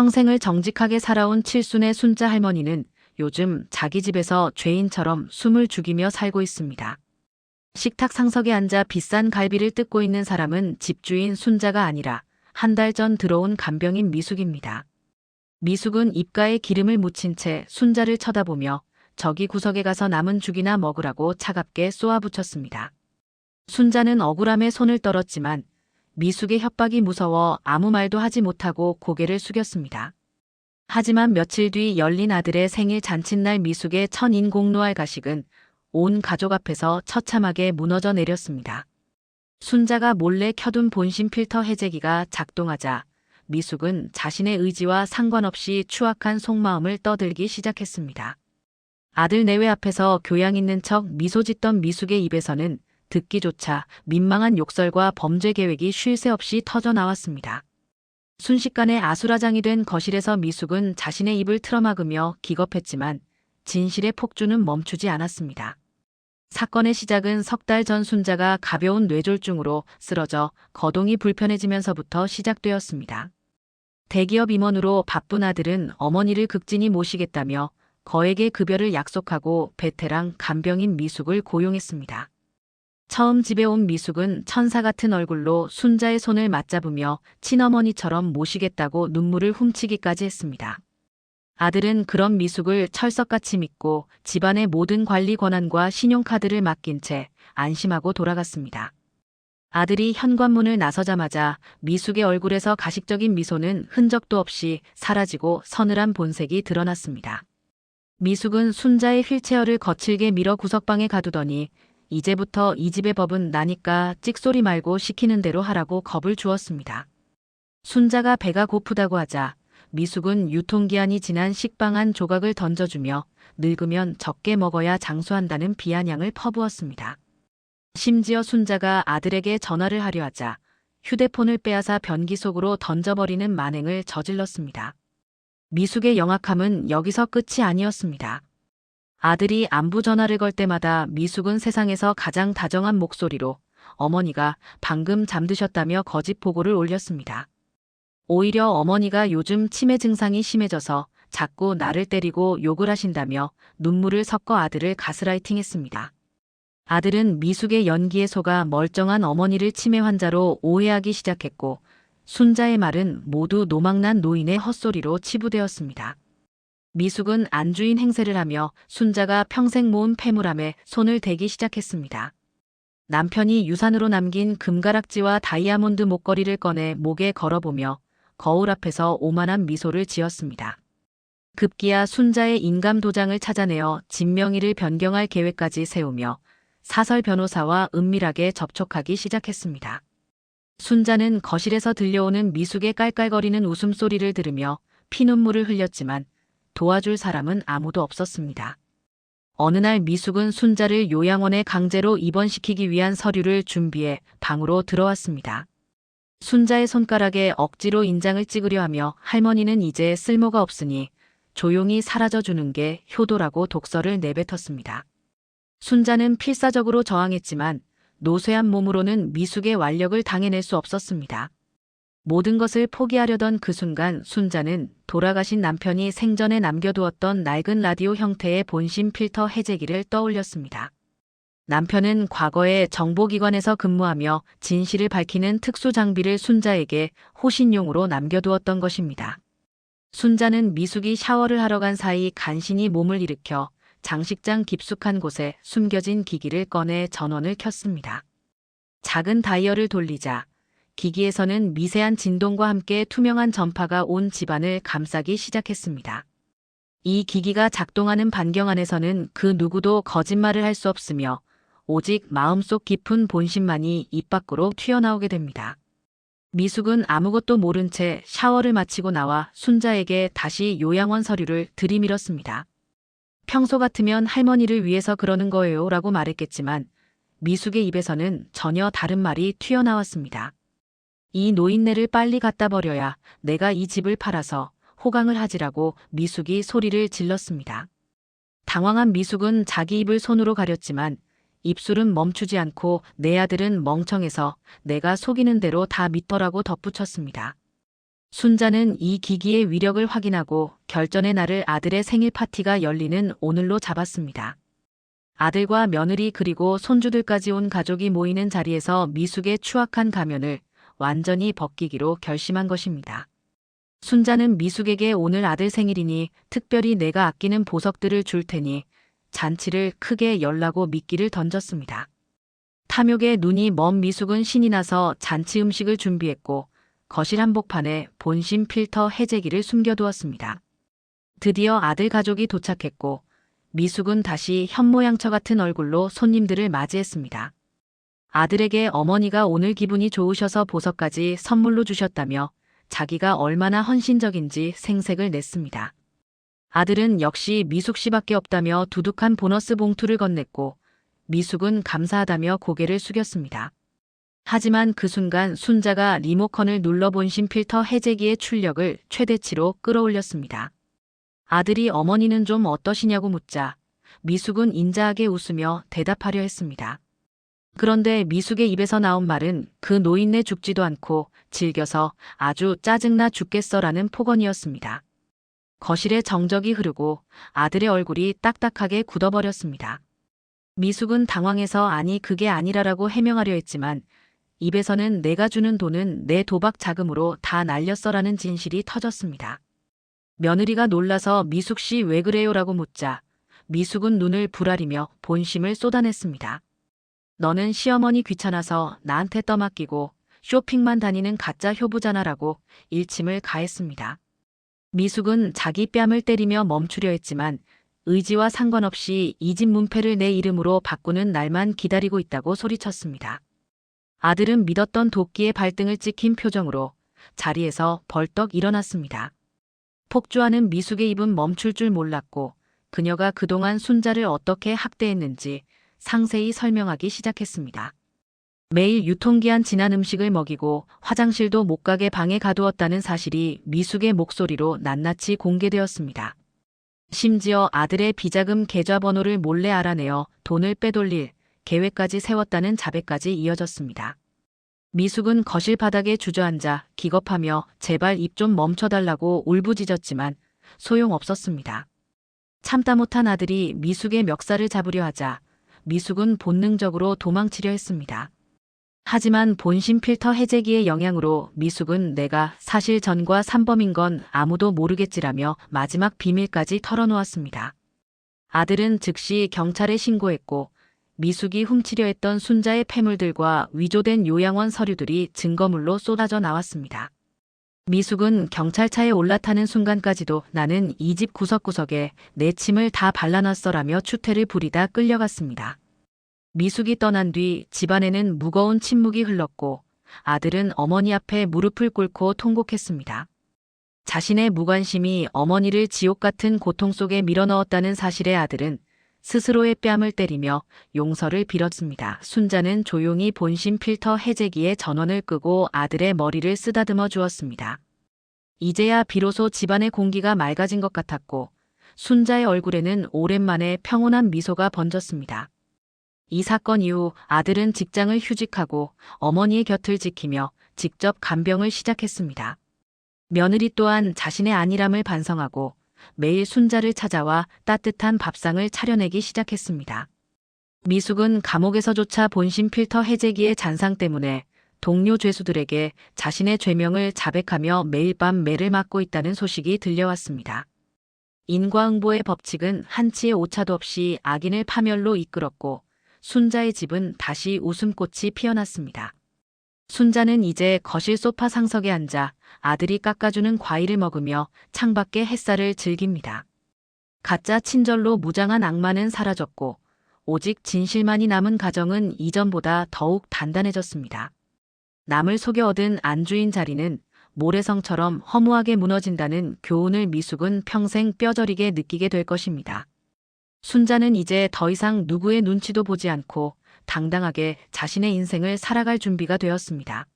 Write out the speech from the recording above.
평생을 정직하게 살아온 칠순의 순자 할머니는 요즘 자기 집에서 죄인처럼 숨을 죽이며 살고 있습니다. 식탁 상석에 앉아 비싼 갈비를 뜯고 있는 사람은 집주인 순자가 아니라 한 달 전 들어온 간병인 미숙입니다. 미숙은 입가에 기름을 묻힌 채 순자를 쳐다보며 저기 구석에 가서 남은 죽이나 먹으라고 차갑게 쏘아붙였습니다. 순자는 억울함에 손을 떨었지만 미숙의 협박이 무서워 아무 말도 하지 못하고 고개를 숙였습니다. 하지만 며칠 뒤 열린 아들의 생일 잔칫날 미숙의 천인공노할 가식은 온 가족 앞에서 처참하게 무너져 내렸습니다. 순자가 몰래 켜둔 본심 필터 해제기가 작동하자 미숙은 자신의 의지와 상관없이 추악한 속마음을 떠들기 시작했습니다. 아들 내외 앞에서 교양 있는 척 미소 짓던 미숙의 입에서는 듣기조차 민망한 욕설과 범죄 계획이 쉴 새 없이 터져 나왔습니다. 순식간에 아수라장이 된 거실에서 미숙은 자신의 입을 틀어막으며 기겁했지만 진실의 폭주는 멈추지 않았습니다. 사건의 시작은 석 달 전 순자가 가벼운 뇌졸중으로 쓰러져 거동이 불편해지면서부터 시작되었습니다. 대기업 임원으로 바쁜 아들은 어머니를 극진히 모시겠다며 거액의 급여를 약속하고 베테랑 간병인 미숙을 고용했습니다. 처음 집에 온 미숙은 천사 같은 얼굴로 순자의 손을 맞잡으며 친어머니처럼 모시겠다고 눈물을 훔치기까지 했습니다. 아들은 그런 미숙을 철석같이 믿고 집안의 모든 관리 권한과 신용카드를 맡긴 채 안심하고 돌아갔습니다. 아들이 현관문을 나서자마자 미숙의 얼굴에서 가식적인 미소는 흔적도 없이 사라지고 서늘한 본색이 드러났습니다. 미숙은 순자의 휠체어를 거칠게 밀어 구석방에 가두더니 이제부터 이 집의 법은 나니까 찍소리 말고 시키는 대로 하라고 겁을 주었습니다. 순자가 배가 고프다고 하자 미숙은 유통기한이 지난 식빵 한 조각을 던져주며 늙으면 적게 먹어야 장수한다는 비아냥을 퍼부었습니다. 심지어 순자가 아들에게 전화를 하려 하자 휴대폰을 빼앗아 변기 속으로 던져버리는 만행을 저질렀습니다. 미숙의 영악함은 여기서 끝이 아니었습니다. 아들이 안부 전화를 걸 때마다 미숙은 세상에서 가장 다정한 목소리로 어머니가 방금 잠드셨다며 거짓 보고를 올렸습니다. 오히려 어머니가 요즘 치매 증상이 심해져서 자꾸 나를 때리고 욕을 하신다며 눈물을 섞어 아들을 가스라이팅했습니다. 아들은 미숙의 연기에 속아 멀쩡한 어머니를 치매 환자로 오해하기 시작했고 순자의 말은 모두 노망난 노인의 헛소리로 치부되었습니다. 미숙은 안주인 행세를 하며 순자가 평생 모은 패물함에 손을 대기 시작했습니다. 남편이 유산으로 남긴 금가락지와 다이아몬드 목걸이를 꺼내 목에 걸어보며 거울 앞에서 오만한 미소를 지었습니다. 급기야 순자의 인감 도장을 찾아내어 진명의를 변경할 계획까지 세우며 사설 변호사와 은밀하게 접촉하기 시작했습니다. 순자는 거실에서 들려오는 미숙의 깔깔거리는 웃음소리를 들으며 피눈물을 흘렸지만 도와줄 사람은 아무도 없었습니다. 어느 날 미숙은 순자를 요양원에 강제로 입원시키기 위한 서류를 준비해 방으로 들어왔습니다. 순자의 손가락에 억지로 인장을 찍으려 하며 할머니는 이제 쓸모가 없으니 조용히 사라져 주는 게 효도라고 독서를 내뱉었습니다. 순자는 필사적으로 저항했지만 노쇠한 몸으로는 미숙의 완력을 당해낼 수 없었습니다. 모든 것을 포기하려던 그 순간 순자는 돌아가신 남편이 생전에 남겨두었던 낡은 라디오 형태의 본심 필터 해제기를 떠올렸습니다. 남편은 과거에 정보기관에서 근무하며 진실을 밝히는 특수 장비를 순자에게 호신용으로 남겨두었던 것입니다. 순자는 미숙이 샤워를 하러 간 사이 간신히 몸을 일으켜 장식장 깊숙한 곳에 숨겨진 기기를 꺼내 전원을 켰습니다. 작은 다이얼을 돌리자 기기에서는 미세한 진동과 함께 투명한 전파가 온 집안을 감싸기 시작했습니다. 이 기기가 작동하는 반경 안에서는 그 누구도 거짓말을 할 수 없으며 오직 마음속 깊은 본심만이 입 밖으로 튀어나오게 됩니다. 미숙은 아무것도 모른 채 샤워를 마치고 나와 순자에게 다시 요양원 서류를 들이밀었습니다. 평소 같으면 할머니를 위해서 그러는 거예요 라고 말했겠지만 미숙의 입에서는 전혀 다른 말이 튀어나왔습니다. 이 노인네를 빨리 갖다 버려야 내가 이 집을 팔아서 호강을 하지라고 미숙이 소리를 질렀습니다. 당황한 미숙은 자기 입을 손으로 가렸지만 입술은 멈추지 않고 내 아들은 멍청해서 내가 속이는 대로 다 믿더라고 덧붙였습니다. 순자는 이 기기의 위력을 확인하고 결전의 날을 아들의 생일 파티가 열리는 오늘로 잡았습니다. 아들과 며느리 그리고 손주들까지 온 가족이 모이는 자리에서 미숙의 추악한 가면을 완전히 벗기기로 결심한 것입니다. 순자는 미숙에게 오늘 아들 생일이니 특별히 내가 아끼는 보석들을 줄 테니 잔치를 크게 열라고 미끼를 던졌습니다. 탐욕에 눈이 먼 미숙은 신이 나서 잔치 음식을 준비했고 거실 한복판에 본심 필터 해제기를 숨겨두었습니다. 드디어 아들 가족이 도착했고 미숙은 다시 현모양처 같은 얼굴로 손님들을 맞이했습니다. 아들에게 어머니가 오늘 기분이 좋으셔서 보석까지 선물로 주셨다며 자기가 얼마나 헌신적인지 생색을 냈습니다. 아들은 역시 미숙 씨밖에 없다며 두둑한 보너스 봉투를 건넸고 미숙은 감사하다며 고개를 숙였습니다. 하지만 그 순간 순자가 리모컨을 눌러 본신 필터 해제기의 출력을 최대치로 끌어올렸습니다. 아들이 어머니는 좀 어떠시냐고 묻자 미숙은 인자하게 웃으며 대답하려 했습니다. 그런데 미숙의 입에서 나온 말은 그 노인네 죽지도 않고 즐겨서 아주 짜증나 죽겠어라는 폭언이었습니다. 거실에 정적이 흐르고 아들의 얼굴이 딱딱하게 굳어버렸습니다. 미숙은 당황해서 아니 그게 아니라라고 해명하려 했지만 입에서는 내가 주는 돈은 내 도박 자금으로 다 날렸어라는 진실이 터졌습니다. 며느리가 놀라서 미숙 씨 왜 그래요라고 묻자 미숙은 눈을 부라리며 본심을 쏟아냈습니다. 너는 시어머니 귀찮아서 나한테 떠맡기고 쇼핑만 다니는 가짜 효부잖아라고 일침을 가했습니다. 미숙은 자기 뺨을 때리며 멈추려 했지만 의지와 상관없이 이 집 문패를 내 이름으로 바꾸는 날만 기다리고 있다고 소리쳤습니다. 아들은 믿었던 도끼의 발등을 찍힌 표정으로 자리에서 벌떡 일어났습니다. 폭주하는 미숙의 입은 멈출 줄 몰랐고 그녀가 그동안 순자를 어떻게 학대했는지 상세히 설명하기 시작했습니다. 매일 유통기한 지난 음식을 먹이고 화장실도 못 가게 방에 가두었다는 사실이 미숙의 목소리로 낱낱이 공개되었습니다. 심지어 아들의 비자금 계좌번호를 몰래 알아내어 돈을 빼돌릴 계획까지 세웠다는 자백까지 이어졌습니다. 미숙은 거실 바닥에 주저앉아 기겁하며 제발 입 좀 멈춰달라고 울부짖었지만 소용없었습니다. 참다 못한 아들이 미숙의 멱살을 잡으려 하자 미숙은 본능적으로 도망치려 했습니다. 하지만 본심 필터 해제기의 영향으로 미숙은 내가 사실 전과 삼범인 건 아무도 모르겠지라며 마지막 비밀까지 털어놓았습니다. 아들은 즉시 경찰에 신고했고 미숙이 훔치려 했던 순자의 폐물들과 위조된 요양원 서류들이 증거물로 쏟아져 나왔습니다. 미숙은 경찰차에 올라타는 순간까지도 나는 이 집 구석구석에 내 침을 다 발라놨어라며 추태를 부리다 끌려갔습니다. 미숙이 떠난 뒤 집안에는 무거운 침묵이 흘렀고 아들은 어머니 앞에 무릎을 꿇고 통곡했습니다. 자신의 무관심이 어머니를 지옥 같은 고통 속에 밀어넣었다는 사실에 아들은 스스로의 뺨을 때리며 용서를 빌었습니다. 순자는 조용히 본심 필터 해제기에 전원을 끄고 아들의 머리를 쓰다듬어 주었습니다. 이제야 비로소 집안의 공기가 맑아진 것 같았고 순자의 얼굴에는 오랜만에 평온한 미소가 번졌습니다. 이 사건 이후 아들은 직장을 휴직하고 어머니의 곁을 지키며 직접 간병을 시작했습니다. 며느리 또한 자신의 안일함을 반성하고 매일 순자를 찾아와 따뜻한 밥상을 차려내기 시작했습니다. 미숙은 감옥에서조차 본심 필터 해제기의 잔상 때문에 동료 죄수들에게 자신의 죄명을 자백하며 매일 밤 매를 맞고 있다는 소식이 들려왔습니다. 인과응보의 법칙은 한치의 오차도 없이 악인을 파멸로 이끌었고 순자의 집은 다시 웃음꽃이 피어났습니다. 순자는 이제 거실 소파 상석에 앉아 아들이 깎아주는 과일을 먹으며 창밖의 햇살을 즐깁니다. 가짜 친절로 무장한 악마는 사라졌고 오직 진실만이 남은 가정은 이전보다 더욱 단단해졌습니다. 남을 속여 얻은 안주인 자리는 모래성처럼 허무하게 무너진다는 교훈을 미숙은 평생 뼈저리게 느끼게 될 것입니다. 순자는 이제 더 이상 누구의 눈치도 보지 않고 당당하게 자신의 인생을 살아갈 준비가 되었습니다.